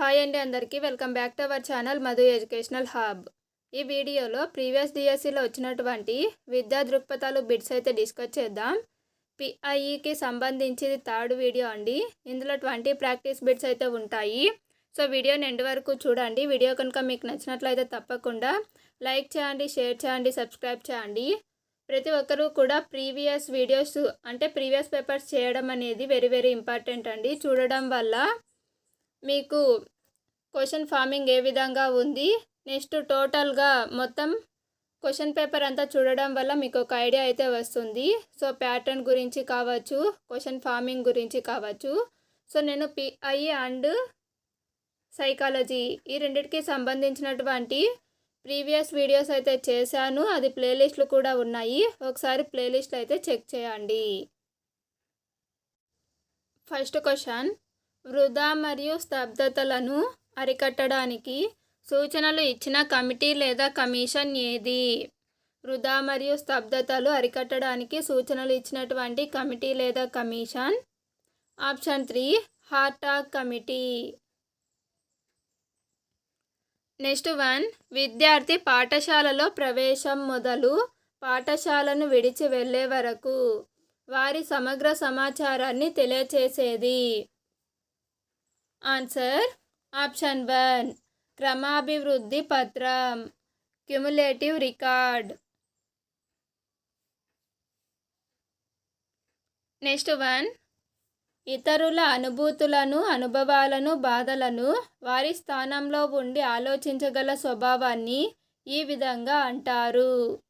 Hi అండి అందరికీ. Welcome back to our channel Madhu educational hub. ఈ వీడియోలో ప్రీవియస్ డిఎస్సిలో వచ్చినటువంటి విద్యా దృక్పథాలు బిట్స్ అయితే డిస్కస్ చేద్దాం. పిఐఈకి సంబంధించి థర్డ్ వీడియో అండి. ఇందులో ట్వంటీ ప్రాక్టీస్ బిట్స్ అయితే ఉంటాయి. సో వీడియో ఎండ్ వరకు చూడండి. వీడియో కనుక మీకు నచ్చినట్లయితే తప్పకుండా లైక్ చేయండి షేర్ చేయండి సబ్స్క్రైబ్ చేయండి. ప్రతి ఒక్కరూ కూడా ప్రీవియస్ వీడియోస్ అంటే ప్రీవియస్ పేపర్స్ చేయడం అనేది వెరీ వెరీ ఇంపార్టెంట్ అండి. చూడడం వల్ల మీకు క్వశ్చన్ ఫార్మింగ్ ఏ విధంగా ఉంది? నెక్స్ట్ టోటల్గా మొత్తం క్వశ్చన్ పేపర్ అంతా చూడడం వల్ల మీకు ఒక ఐడియా అయితే వస్తుంది. సో ప్యాటర్న్ గురించి కావచ్చు క్వశ్చన్ ఫార్మింగ్ గురించి కావచ్చు. సో నేను పిఐ అండ్ సైకాలజీ ఈ రెండింటికి సంబంధించినటువంటి ప్రీవియస్ వీడియోస్ అయితే చేశాను. అది ప్లేలిస్ట్లు కూడా ఉన్నాయి. ఒకసారి ప్లేలిస్ట్లు అయితే చెక్ చేయండి. First question. వృధా మరియు స్తబ్దతలను అరికట్టడానికి సూచనలు ఇచ్చిన కమిటీ లేదా కమిషన్ ఏది? వృధా మరియు స్తబ్దతలు అరికట్టడానికి సూచనలు ఇచ్చినటువంటి కమిటీ లేదా commission? Option three Hartog committee. Next one విద్యార్థి పాఠశాలలో ప్రవేశం మొదలు పాఠశాలను విడిచి వెళ్ళే వరకు వారి సమగ్ర సమాచారాన్ని తెలియచేసేది. Answer option one. క్రమాభివృద్ధి పత్రం. Cumulative record. Next one. ఇతరుల అనుభూతులను అనుభవాలను బాధలను వారి స్థానంలో ఉండి ఆలోచించగల స్వభావాన్ని ఈ విధంగా అంటారు.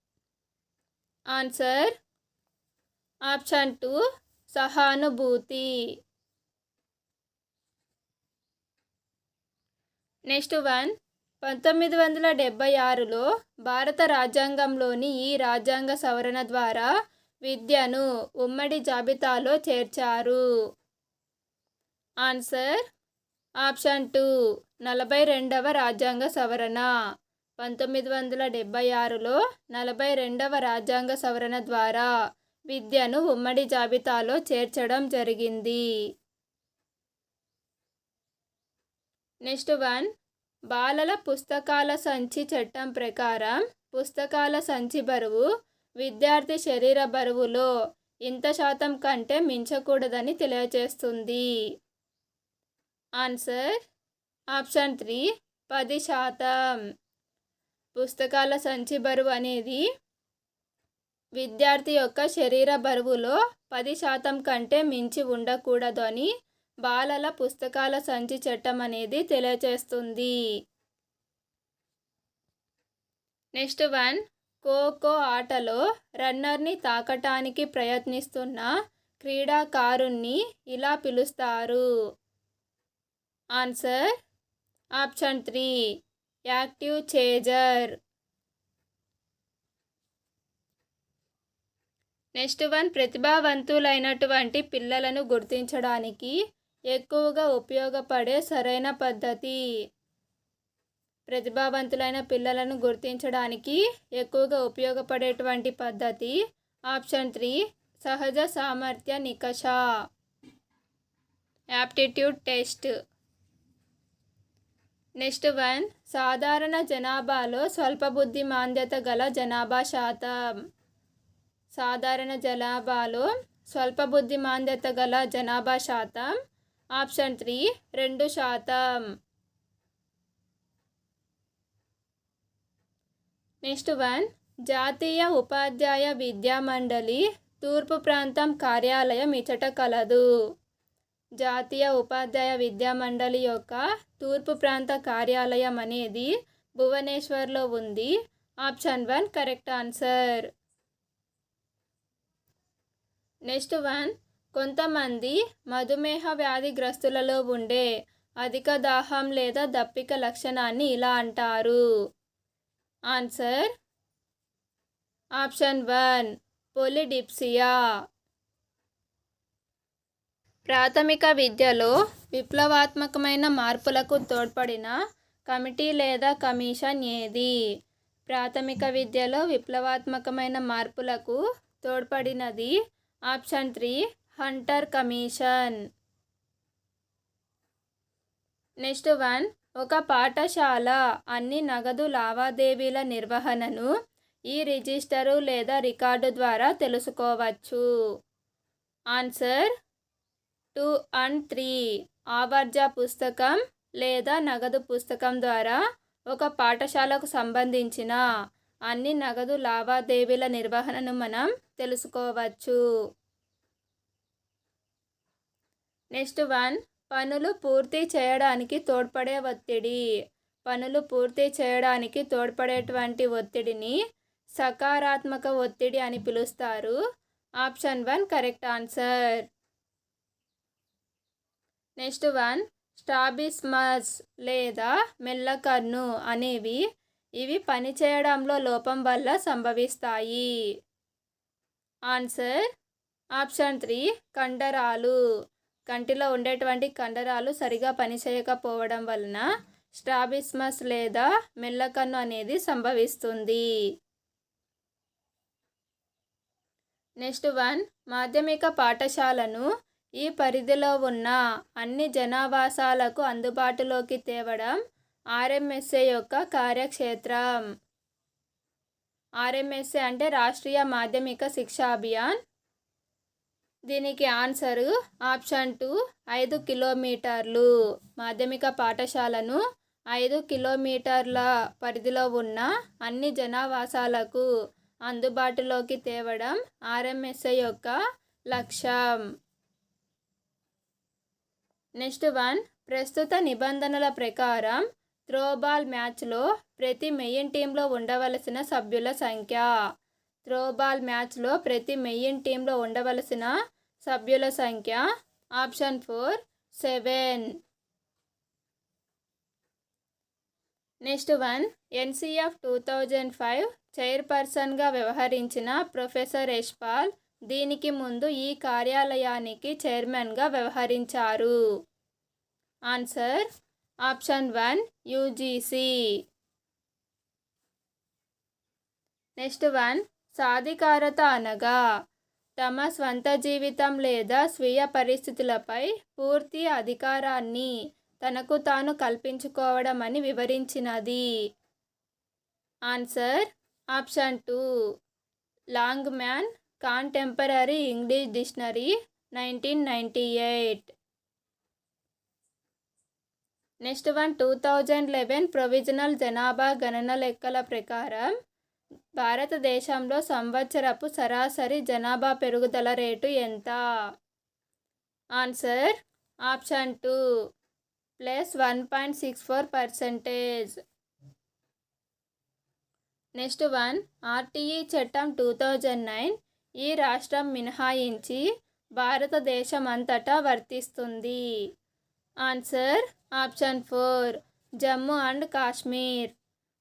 Answer option two. సహానుభూతి. Next one. పంతొమ్మిది వందల డెబ్బై ఆరులో భారత రాజ్యాంగంలోని ఈ రాజ్యాంగ సవరణ ద్వారా విద్యను ఉమ్మడి జాబితాలో చేర్చారు. ఆన్సర్ ఆప్షన్ టూ నలభై రెండవ రాజ్యాంగ సవరణ. పంతొమ్మిది వందల డెబ్బై ఆరులో నలభై రెండవ రాజ్యాంగ సవరణ ద్వారా విద్యను ఉమ్మడి జాబితాలో చేర్చడం జరిగింది. Next one. బాలల పుస్తకాల సంచి చట్టం ప్రకారం పుస్తకాల సంచి బరువు విద్యార్థి శరీర బరువులో ఇంత శాతం కంటే మించకూడదని తెలియజేస్తుంది. ఆన్సర్ ఆప్షన్ త్రీ పది శాతం. పుస్తకాల సంచి బరువు అనేది విద్యార్థి యొక్క శరీర బరువులో పది శాతం కంటే మించి ఉండకూడదు అని బాలల పుస్తకాల సంచి చట్టం అనేది తెలియచేస్తుంది. Next one. ఖోఖో ఆటలో రన్నర్ని తాకటానికి ప్రయత్నిస్తున్న క్రీడాకారుణ్ణి ఇలా పిలుస్తారు. Answer. Option three. Active chaser. Next one. ప్రతిభావంతులైనటువంటి పిల్లలను గుర్తించడానికి ఎక్కువగా ఉపయోగపడే సరైన పద్ధతి. ప్రతిభావంతులైన పిల్లలను గుర్తించడానికి ఎక్కువగా ఉపయోగపడేటువంటి పద్ధతి ఆప్షన్ త్రీ సహజ సామర్థ్య నికష. Aptitude test. నెక్స్ట్ వన్ సాధారణ జనాభాలో స్వల్ప బుద్ధి మాంద్యత గల జనాభా శాతం. సాధారణ జనాభాలో స్వల్ప బుద్ధి మాంద్యత గల జనాభా శాతం ఆప్షన్ త్రీ రెండు శాతం. నెక్స్ట్ వన్ జాతీయ ఉపాధ్యాయ విద్యా మండలి తూర్పు ప్రాంతం కార్యాలయం ఇచట కలదు. జాతీయ ఉపాధ్యాయ విద్యా మండలి యొక్క తూర్పు ప్రాంత కార్యాలయం అనేది భువనేశ్వర్లో ఉంది. Option one correct answer. Next one కొంతమంది మధుమేహ వ్యాధిగ్రస్తులలో ఉండే అధిక దాహం లేదా దప్పిక లక్షణాన్ని ఇలా అంటారు. Answer option one polydipsia. ప్రాథమిక విద్యలో విప్లవాత్మకమైన మార్పులకు తోడ్పడిన కమిటీ లేదా కమిషన్ ఏది? ప్రాథమిక విద్యలో విప్లవాత్మకమైన మార్పులకు తోడ్పడినది option three Hunter commission. Next one ఒక పాఠశాల. అన్ని నగదు లావాదేవీల నిర్వహణను ఈ రిజిస్టరు లేదా రికార్డు ద్వారా తెలుసుకోవచ్చు. Answer two and three. ఆవర్జ పుస్తకం లేదా నగదు పుస్తకం ద్వారా ఒక పాఠశాలకు సంబంధించిన అన్ని నగదు లావాదేవీల నిర్వహణను మనం తెలుసుకోవచ్చు. నెక్స్ట్ వన్ పనులు పూర్తి చేయడానికి తోడ్పడే ఒత్తిడి. పనులు పూర్తి చేయడానికి తోడ్పడేటువంటి ఒత్తిడిని సకారాత్మక ఒత్తిడి అని పిలుస్తారు. Option one correct answer. Next one strabismus లేదా మెల్లకన్ను అనేవి ఇవి పనిచేయడంలో లోపం వల్ల సంభవిస్తాయి. ఆన్సర్ ఆప్షన్ త్రీ కండరాలు. కంటిలో ఉండేటువంటి కండరాలు సరిగా పనిచేయకపోవడం వలన స్ట్రాబిస్మస్ లేదా మెల్లకన్ను అనేది సంభవిస్తుంది. నెక్స్ట్ వన్ మాధ్యమిక పాఠశాలను ఈ పరిధిలో ఉన్న అన్ని జనావాసాలకు అందుబాటులోకి తేవడం ఆర్ఎంఎస్ఏ యొక్క కార్యక్షేత్రం. ఆర్ఎంఎస్ఏ అంటే రాష్ట్రీయ మాధ్యమిక శిక్షా అభియాన్ దీనికి ఆన్సరు ఆప్షన్ టూ ఐదు కిలోమీటర్లు. మాధ్యమిక పాఠశాలను ఐదు కిలోమీటర్ల పరిధిలో ఉన్న అన్ని జనావాసాలకు అందుబాటులోకి తేవడం ఆర్ఎంఎస్ఐ యొక్క లక్ష్యం. నెక్స్ట్ వన్ ప్రస్తుత నిబంధనల ప్రకారం త్రోబాల్ మ్యాచ్లో ప్రతి మెయిన్ టీంలో ఉండవలసిన సభ్యుల సంఖ్య. త్రోబాల్ మ్యాచ్లో ప్రతి మెయిన్ టీంలో ఉండవలసిన సభ్యుల సంఖ్య option four seven next one NCF two thousand five చైర్పర్సన్గా వ్యవహరించిన ప్రొఫెసర్ యశ్పాల్ దీనికి ముందు ఈ కార్యాలయానికి చైర్మన్గా వ్యవహరించారు. Answer option one UGC next one సాధికారత అనగా తమ స్వంత జీవితం లేదా స్వీయ పరిస్థితులపై పూర్తి అధికారాన్ని తనకు తాను కల్పించుకోవడం అని వివరించినది. Answer option two Longman contemporary English dictionary nineteen ninety eight. Next one two thousand eleven provisional జనాభా గణన లెక్కల ప్రకారం భారతదేశంలో సంవత్సరపు సరాసరి జనాభా పెరుగుదల రేటు ఎంత? Answer option two plus one point six four percentage. Next one RTE చట్టం టూ థౌజండ్ నైన్ ఈ రాష్ట్రం మినహాయించి భారతదేశం అంతటా వర్తిస్తుంది. Answer option four Jammu and Kashmir.